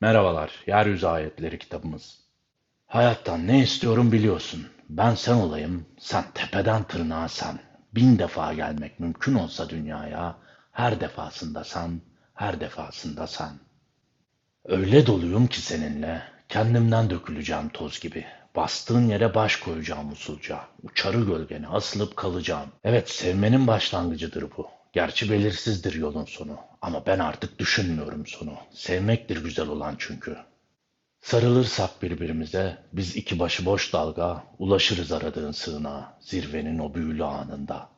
Merhabalar, Yeryüzü Ayetleri kitabımız. Hayattan ne istiyorum biliyorsun. Ben sen olayım, sen tepeden tırnağa sen. Bin defa gelmek mümkün olsa dünyaya, her defasında sen, her defasında sen. Öyle doluyum ki seninle, kendimden döküleceğim toz gibi. Bastığın yere baş koyacağım usulca. Uçarı gölgene asılıp kalacağım. Evet sevmenin başlangıcıdır bu. Gerçi belirsizdir yolun sonu. Ama ben artık düşünmüyorum sonu. Sevmektir güzel olan çünkü. Sarılırsak birbirimize, biz iki başıboş dalga, ulaşırız aradığın sığınağa, zirvenin o büyülü anında.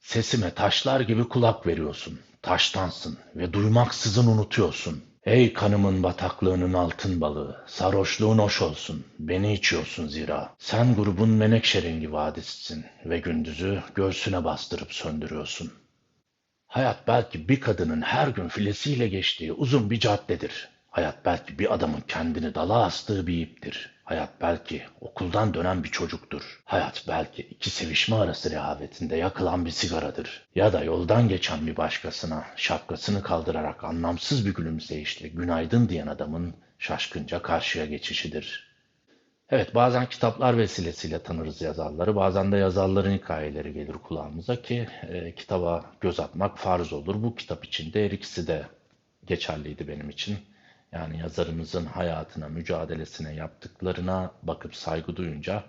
Sesime taşlar gibi kulak veriyorsun, taştansın ve duymaksızın unutuyorsun. Ey kanımın bataklığının altın balığı, sarhoşluğun hoş olsun, beni içiyorsun zira. Sen grubun menekşe rengi vadisisin ve gündüzü göğsüne bastırıp söndürüyorsun. Hayat belki bir kadının her gün filesiyle geçtiği uzun bir caddedir. Hayat belki bir adamın kendini dala astığı bir iptir. Hayat belki okuldan dönen bir çocuktur. Hayat belki iki sevişme arası rehavetinde yakılan bir sigaradır. Ya da yoldan geçen bir başkasına şapkasını kaldırarak anlamsız bir gülümseyişle günaydın diyen adamın şaşkınca karşıya geçişidir. Evet bazen kitaplar vesilesiyle tanırız yazarları, bazen de yazarların hikayeleri gelir kulağımıza ki e, kitaba göz atmak farz olur. Bu kitap için de her ikisi de geçerliydi benim için. Yani yazarımızın hayatına, mücadelesine, yaptıklarına bakıp saygı duyunca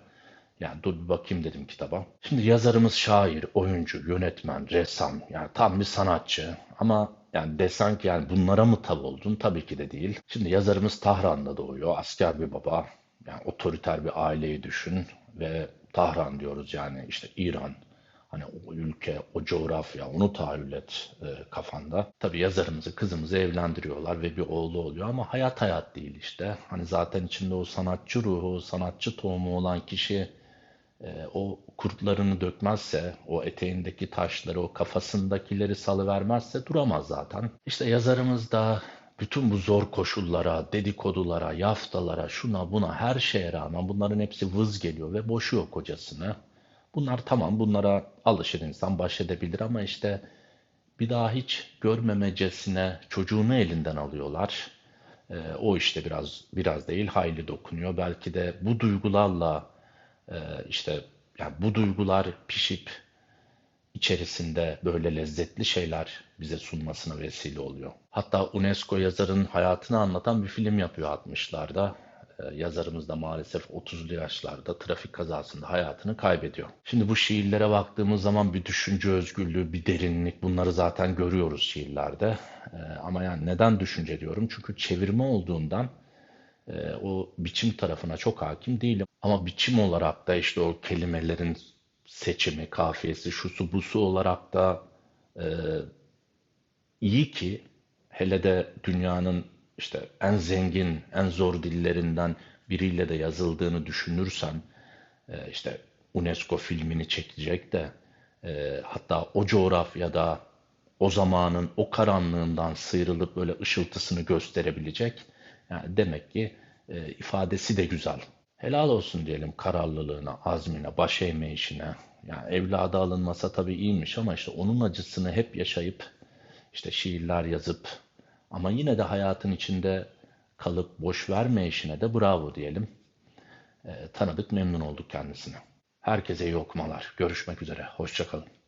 yani dur bir bakayım dedim kitaba. Şimdi yazarımız şair, oyuncu, yönetmen, ressam yani tam bir sanatçı ama yani desen ki yani bunlara mı tav oldun? Tabii ki de değil. Şimdi yazarımız Tahran'da doğuyor. Asker bir baba. Yani otoriter bir aileyi düşün ve Tahran diyoruz yani işte İran. Hani o ülke, o coğrafya, onu tahayyül et e, kafanda. Tabii yazarımızı, kızımızı evlendiriyorlar ve bir oğlu oluyor ama hayat hayat değil işte. Hani zaten içinde o sanatçı ruhu, sanatçı tohumu olan kişi e, o kurtlarını dökmezse, o eteğindeki taşları, o kafasındakileri salıvermezse duramaz zaten. İşte yazarımız da bütün bu zor koşullara, dedikodulara, yaftalara, şuna buna her şeye rağmen bunların hepsi vız geliyor ve boşuyor kocasını. Bunlar tamam bunlara alışır insan baş edebilir ama işte bir daha hiç görmemecesine çocuğunu elinden alıyorlar. Ee, o işte biraz biraz değil hayli dokunuyor. Belki de bu duygularla e, işte yani bu duygular pişip içerisinde böyle lezzetli şeyler bize sunmasına vesile oluyor. Hatta UNESCO yazarın hayatını anlatan bir film yapıyor 60'larda. Ee, yazarımız da maalesef 30'lu yaşlarda trafik kazasında hayatını kaybediyor. Şimdi bu şiirlere baktığımız zaman bir düşünce özgürlüğü, bir derinlik bunları zaten görüyoruz şiirlerde. Ee, ama yani neden düşünce diyorum? Çünkü çevirme olduğundan e, o biçim tarafına çok hakim değilim. Ama biçim olarak da işte o kelimelerin seçimi, kafiyesi, şusu busu olarak da e, iyi ki hele de dünyanın işte en zengin, en zor dillerinden biriyle de yazıldığını düşünürsen e, işte UNESCO filmini çekecek de e, hatta o coğrafyada o zamanın o karanlığından sıyrılıp böyle ışıltısını gösterebilecek. Yani demek ki e, ifadesi de güzel. Helal olsun diyelim kararlılığına, azmine, baş eğme işine. Yani evladı alınmasa tabii iyiymiş ama işte onun acısını hep yaşayıp işte şiirler yazıp ama yine de hayatın içinde kalıp boş verme işine de bravo diyelim. E, tanıdık, memnun olduk kendisine. Herkese iyi okumalar. Görüşmek üzere. Hoşçakalın.